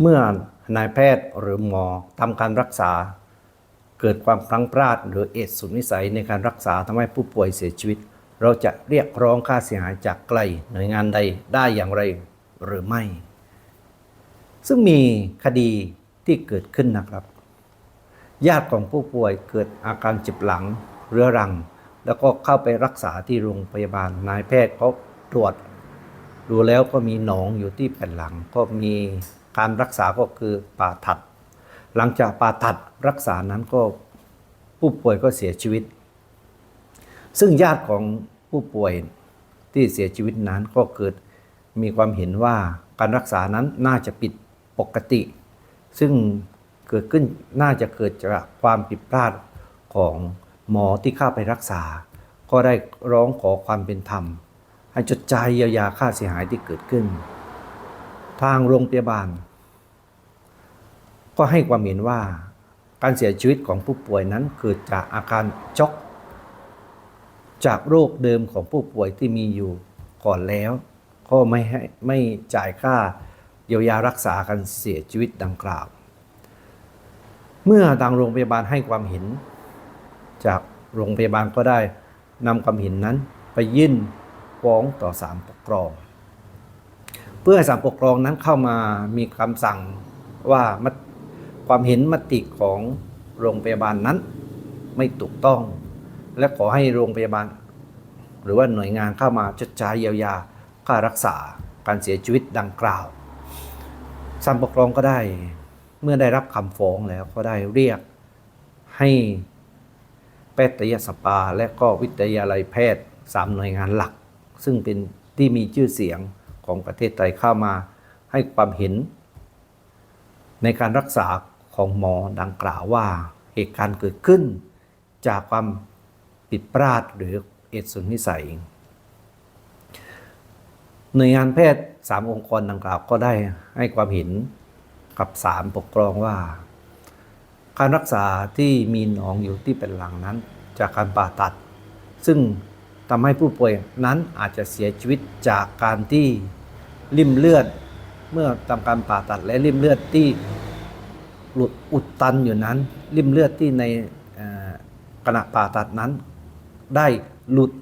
เมื่อนายแพทย์หรือหมอทำการรักษา เกิดความพลั้งพลาดหรือเอดสุดวิสัยในการรักษาทำให้ผู้ป่วยเสียชีวิต เราจะเรียกร้องค่าเสียหายจากไกลหน่วยงานใดได้อย่างไรหรือไม่ ซึ่งมีคดีที่เกิดขึ้นนะครับ ญาติของผู้ป่วยเกิดอาการเจ็บหลังเรื้อรัง แล้วก็เข้าไปรักษาที่โรงพยาบาลนายแพทย์เขาตรวจ ดูแล้วก็มีหนองอยู่ที่แผ่นหลัง ก็มีการรักษาก็คือผ่าตัด หลังจากผ่าตัดรักษานั้นก็ผู้ป่วยก็เสียชีวิต ซึ่งญาติของผู้ป่วยที่เสียชีวิตนั้นก็เกิดมีความเห็นว่าการรักษานั้นน่าจะผิดปกติ ซึ่งเกิดขึ้นน่าจะเกิดจากความผิดพลาดของหมอที่เข้าไปรักษา ก็ได้ร้องขอความเป็นธรรม ให้จดจ่ายเยียวยาค่าเสียหายที่เกิดขึ้น ทางโรงพยาบาล ก็ให้ความเห็นว่าการเสียชีวิตของผู้ป่วยนั้นเกิดจากอาการช็อกจากโรคเดิมของผู้ป่วยที่มีอยู่ก่อนแล้ว ก็ไม่ให้ไม่จ่ายค่าเยียวยารักษาการเสียชีวิตดังกล่าว เมื่อทางโรงพยาบาลให้ความเห็น จากโรงพยาบาลก็ได้นำความเห็นนั้นไปยื่น ฟ้องต่อศาลปกครอง เพื่อให้ศาลปกครองนั้นเข้ามามีคำสั่งว่าความเห็นมติของโรงพยาบาลนั้นไม่ถูกต้อง และขอให้โรงพยาบาล หรือว่าหน่วยงานเข้ามาชดใช้เยียวยาค่ารักษาการเสียชีวิตดังกล่าวศาลปกครองก็ได้เมื่อได้รับคำฟ้องแล้วก็ได้เรียกให้แพทยสภาและก็วิทยาลัยแพทย์สามหน่วยงานหลัก ซึ่งเป็นที่มีชื่อเสียงของประเทศไทยเข้ามาให้ความเห็น ในการรักษาของหมอดังกล่าวว่าเหตุการณ์เกิดขึ้น จากความผิดพลาดหรือเอดสุนนิสัย หน่วยงานแพทย์สามองค์กรดังกล่าวก็ได้ให้ความเห็นกับศาลปกครองว่า การรักษาที่มีหนองอยู่ที่เป็นหลังนั้น จากการผ่าตัด ซึ่ง ทำให้ผู้ป่วยนั้นอาจจะเสียชีวิตจากการที่ริ่มเลือด เมื่อทำการผ่าตัดและริ่มเลือดที่หลุดอุดตันอยู่นั้น ริ่มเลือดที่ในขณะผ่าตัดนั้น ได้หลุด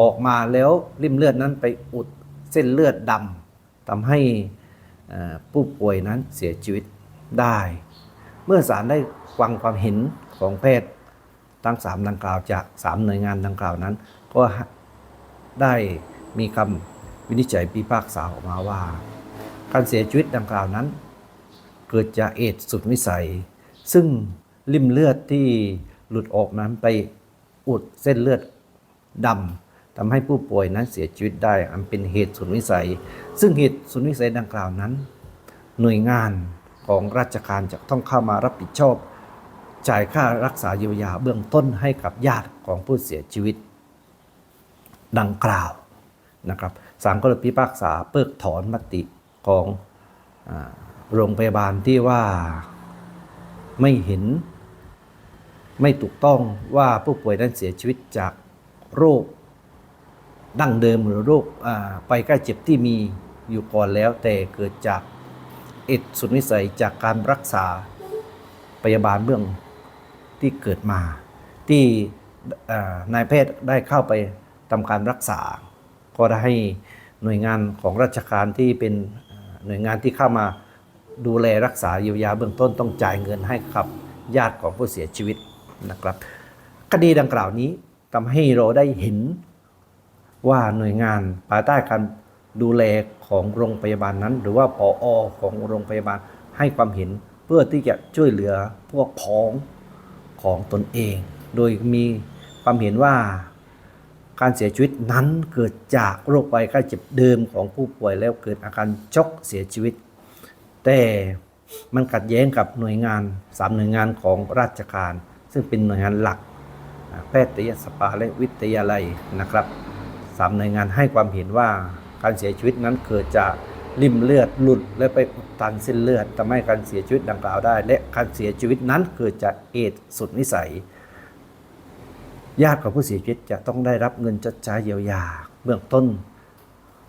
ออกมาแล้วริ่มเลือดนั้นไปอุดเส้นเลือดดำทำให้ผู้ป่วยนั้นเสียชีวิตได้ เมื่อศาลได้ฟังความเห็นของแพทย์ ทั้งสามดังกล่าวจากสามหน่วยงานดังกล่าวนั้น ก็ได้มีคำวินิจฉัยพิพากษาออกมาว่า การเสียชีวิตดังกล่าวนั้น เกิดจากเอดสุดวิสัย ซึ่งริ่มเลือดที่หลุดออกนั้นไปอุดเส้นเลือดดำทำให้ผู้ป่วยนั้นเสียชีวิตได้ อันเป็นเหตุสุดวิสัย ซึ่งเหตุสุดวิสัยดังกล่าวนั้น หน่วยงานของราชการจะต้องเข้ามารับผิดชอบ จ่ายค่ารักษาเยียวยาเบื้องต้นให้กับญาติของผู้เสียชีวิต ดังกล่าวนะครับศาลก็เลยพิพากษาเพิกถอนมติของอโรงพยาบาลที่ว่าไม่เห็น ไม่ถูกต้องว่าผู้ป่วยนั้นเสียชีวิตจากโรคดั้งเดิมหรือโรคไปใกล้เจ็บที่มีอยู่ก่อนแล้ว แต่เกิดจากเอดสุดวิสัยจากการรักษาพยาบาลเบื้อง ที่เกิดมา ที่นายแพทย์ได้เข้าไปทำการรักษา ก็ได้ให้หน่วยงานของราชการที่เป็นหน่วยงานที่เข้ามาดูแลรักษาเยียวยาเบื้องต้นต้องจ่ายเงินให้กับญาติของผู้เสียชีวิตนะครับ คดีดังกล่าวนี้ทำให้เราได้เห็นว่าหน่วยงานภายใต้การดูแลของโรงพยาบาลนั้น หรือว่าผออของโรงพยาบาลให้ความเห็นเพื่อที่จะช่วยเหลือพวกพ้อง ของตนเอง โดยมีความเห็นว่าการเสียชีวิตนั้นเกิดจากโรคภัยไข้เจ็บเดิมของผู้ป่วยแล้วเกิดอาการช็อกเสียชีวิต แต่มันขัดแย้งกับหน่วยงานสามหน่วยงานของราชการ ซึ่งเป็นหน่วยงานหลัก แพทยสภาและวิทยาลัยนะครับสามหน่วยงานให้ความเห็นว่าการเสียชีวิตนั้นเกิดจาก ริ่มเลือดหลุดและไปอุดตันเส้นเลือดทำให้การเสียชีวิตดังกล่าวได้ และการเสียชีวิตนั้นเกิดจากเอดสุดนิสัย ญาติของผู้เสียชีวิตจะต้องได้รับเงินชดใช้เยียวยาเบื้องต้น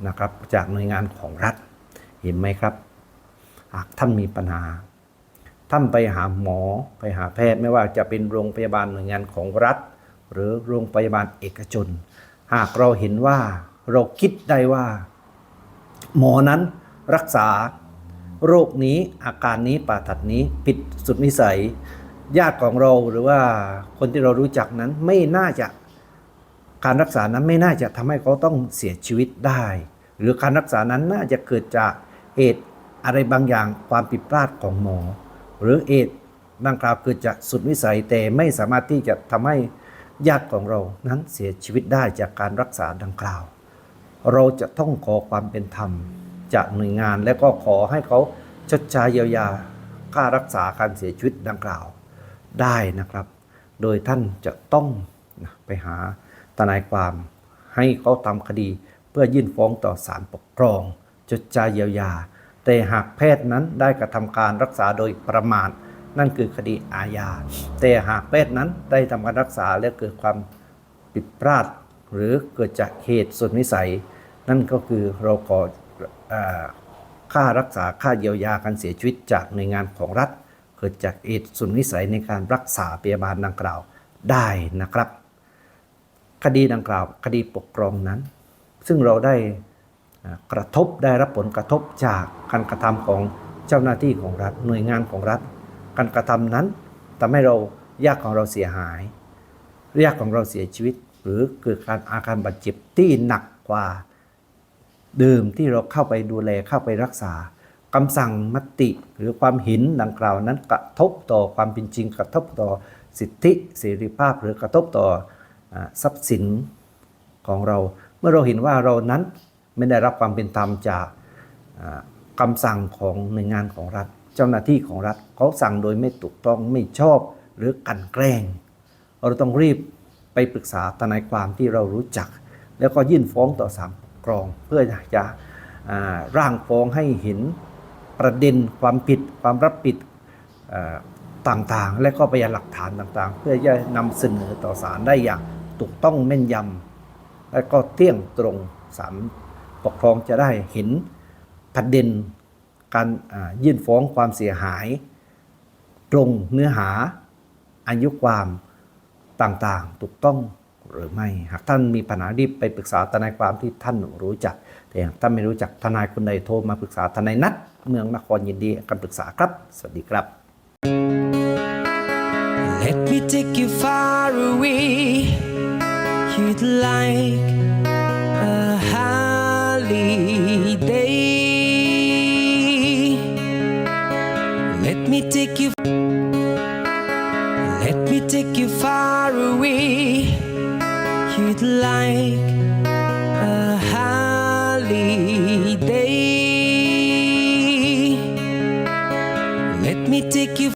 นะครับจากหน่วยงานของรัฐ เห็นไหมครับ หากท่านมีปัญหา ท่านไปหาหมอไปหาแพทย์ไม่ว่าจะเป็นโรงพยาบาลหน่วยงานของรัฐ หรือโรงพยาบาลเอกชน หากเราเห็นว่าเราคิดได้ว่า หมอนั้นรักษาโรคนี้อาการนี้ป่าตัดนี้ผิดสุดวิสัย ญาติของเราหรือว่าคนที่เรารู้จักนั้นไม่น่าจะการรักษานั้นไม่น่าจะทำให้เขาต้องเสียชีวิตได้ หรือการรักษานั้นน่าจะเกิดจากเหตุอะไรบางอย่างความผิดพลาดของหมอ หรือเหตุดังกล่าวเกิดจากสุดวิสัยแต่ไม่สามารถที่จะทำให้ญาติของเรานั้นเสียชีวิตได้จากการรักษาดังกล่าว เราจะต้องขอความเป็นธรรมจากหน่วยงาน และก็ขอให้เขาชดใช้เยียวยาค่ารักษาการเสียชีวิตดังกล่าวได้นะครับ โดยท่านจะต้องไปหาทนายความให้เขาทำคดีเพื่อยื่นฟ้องต่อศาลปกครองชดใช้เยียวยา แต่หากแพทย์นั้นได้กระทำการรักษาโดยประมาทนั่นคือคดีอาญา แต่หากแพทย์นั้นได้ทำการรักษาแล้วเกิดความผิดพลาด หรือเกิดจากเหตุสุดวิสัย นั่นก็คือเราขอเอค่ารักษาค่าเยียวยาการเสียชีวิตจากหน่วยงานของรัฐ เกิดจากเหตุสุดวิสัยในการรักษาพยาบาลดังกล่าวได้นะครับ คดีดังกล่าว คดีปกครองนั้น ซึ่งเราได้กระทบได้รับผลกระทบจากการกระทำของเจ้าหน้าที่ของรัฐหน่วยงานของรัฐ การกระทำนั้นทำให้เราญาติของเราเสียหายญาติของเราเสียชีวิต หรือเกิดการอาการบาดเจ็บที่หนักกว่า เดิมที่เราเข้าไปดูแลเข้าไปรักษาคำสั่งมติหรือความเห็นดังกล่าวนั้นกระทบต่อความเป็นจริง กระทบต่อสิทธิเสรีภาพ หรือกระทบต่อทรัพย์สินของเรา เมื่อเราเห็นว่าเรานั้นไม่ได้รับความเป็นธรรมจากอ่าคำสั่งของหน่วยงานของรัฐ เจ้าหน้าที่ของรัฐเขาสั่งโดยไม่ถูกต้องไม่ชอบหรือกันแกล้ง เราต้องรีบไปปรึกษาทนายความที่เรารู้จัก แล้วก็ยื่นฟ้องต่อศาลป รอง เพื่อจะร่างฟ้องให้เห็นประเด็นความผิดความรับผิดต่างๆ และก็พยานหลักฐานต่างๆ เพื่อจะนำเสนอต่อศาลได้อย่างถูกต้องแม่นยำและก็เที่ยงตรงศาลปกครองจะได้เห็นประเด็นการยื่นฟ้องความเสียหาย ตรงเนื้อหาอายุความต่างๆ ถูกต้อง หรือไม่หากท่านมีปัญหารีบไปปรึกษาทนายความที่ท่านรู้จัก แต่หากท่านไม่รู้จักทนายคนใดโทรมาปรึกษาทนายนัดเมืองนครยินดีการปรึกษาครับ สวัสดีครับ Let me take you far away. You'd like a holiday. Let me take you. Let me take you far away. You'd like a holiday. Let me take you.